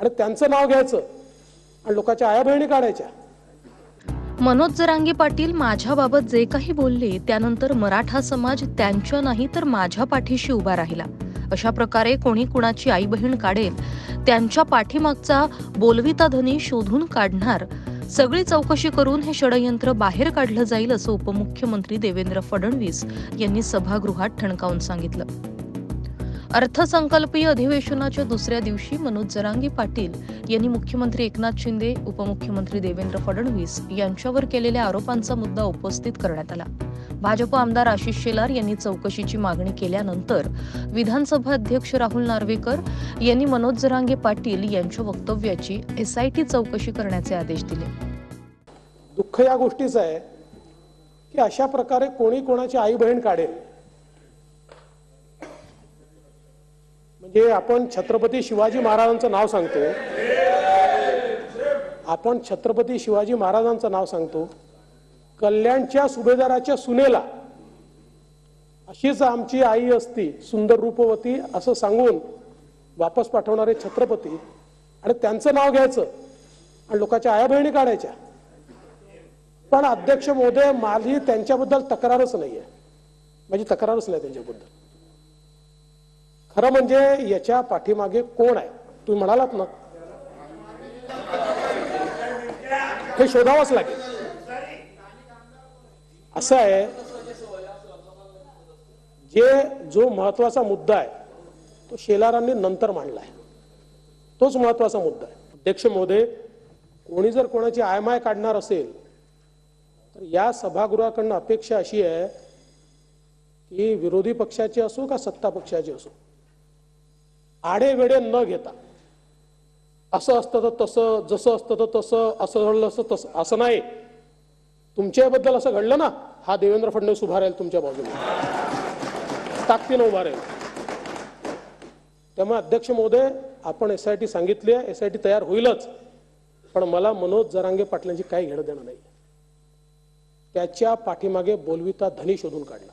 आणि त्यांचं नाव घ्यायचं आणि लोकांच्या आया बहिणी काढायच्या. मनोज जरांगे पाटील माझ्याबाबत जे काही बोलले त्यानंतर मराठा समाज त्यांच्या नाही तर माझ्या पाठीशी उभा राहिला. अशा प्रकारे कोणी कुणाची आई बहीण काढेल त्यांच्या पाठीमागचा बोलविता धनी शोधून काढणार सगळी चौकशी करून हे षडयंत्र बाहेर काढलं जाईल असं उपमुख्यमंत्री देवेंद्र फडणवीस यांनी सभागृहात ठणकावून सांगितलं. अर्थसंकल्पीय अधिवेशनाच्या दुसऱ्या दिवशी मनोज जरांगे पाटील यांनी मुख्यमंत्री एकनाथ शिंदे उपमुख्यमंत्री देवेंद्र फडणवीस यांच्यावर केलेल्या आरोपांचा मुद्दा उपस्थित करण्यात आला. भाजप आमदार आशिष शेलार यांनी चौकशीची मागणी केल्यानंतर विधानसभा अध्यक्ष राहुल नार्वेकर यांनी मनोज जरांगे पाटील यांच्या वक्तव्याची एसआयटी चौकशी करण्याचे आदेश दिले. दुःख या गोष्टीचं आहे की अशा प्रकारे कोणी कोणाची आई बहीण काढेल. हे आपण छत्रपती शिवाजी महाराजांचं नाव सांगतो. आपण छत्रपती शिवाजी महाराजांचं नाव सांगतो. कल्याणच्या सुभेदाराच्या सुनेला अशीच आमची आई असती सुंदर रूपवती असं सांगून वापस पाठवणारे छत्रपती. आणि त्यांचं नाव घ्यायचं आणि लोकांच्या आया बहिणी काढायच्या. पण अध्यक्ष महोदय माझी त्यांच्याबद्दल तक्रारच नाही आहे माझी तक्रारच नाही त्यांच्याबद्दल. खरं म्हणजे याच्या पाठीमागे कोण आहे? तुम्ही म्हणालात ना. हे शोधावंच लागेल. असं आहे जे जो महत्त्वाचा मुद्दा आहे तो शेलारांनी नंतर मांडला आहे तोच महत्त्वाचा मुद्दा आहे. अध्यक्ष महोदय कोणी जर कोणाची आय माय काढणार असेल तर या सभागृहाकडनं अपेक्षा अशी आहे की विरोधी पक्षाची असो का सत्ता पक्षाची असो आडे वेडे न घेता. असं असतं तर तसं जसं असतं तर तसं असं घडलं असं तसं असं नाही. तुमच्याबद्दल असं घडलं ना हा देवेंद्र फडणवीस उभा राहील तुमच्या बाजूला ताकदीनं उभा राहील. त्यामुळे अध्यक्ष महोदय आपण एस आय टी सांगितली आहे एस आय टी तयार होईलच. पण मला मनोज जरांगे पाटलांची काही घेणं देणं नाही. त्याच्या पाठीमागे बोलविता धनी शोधून काढला.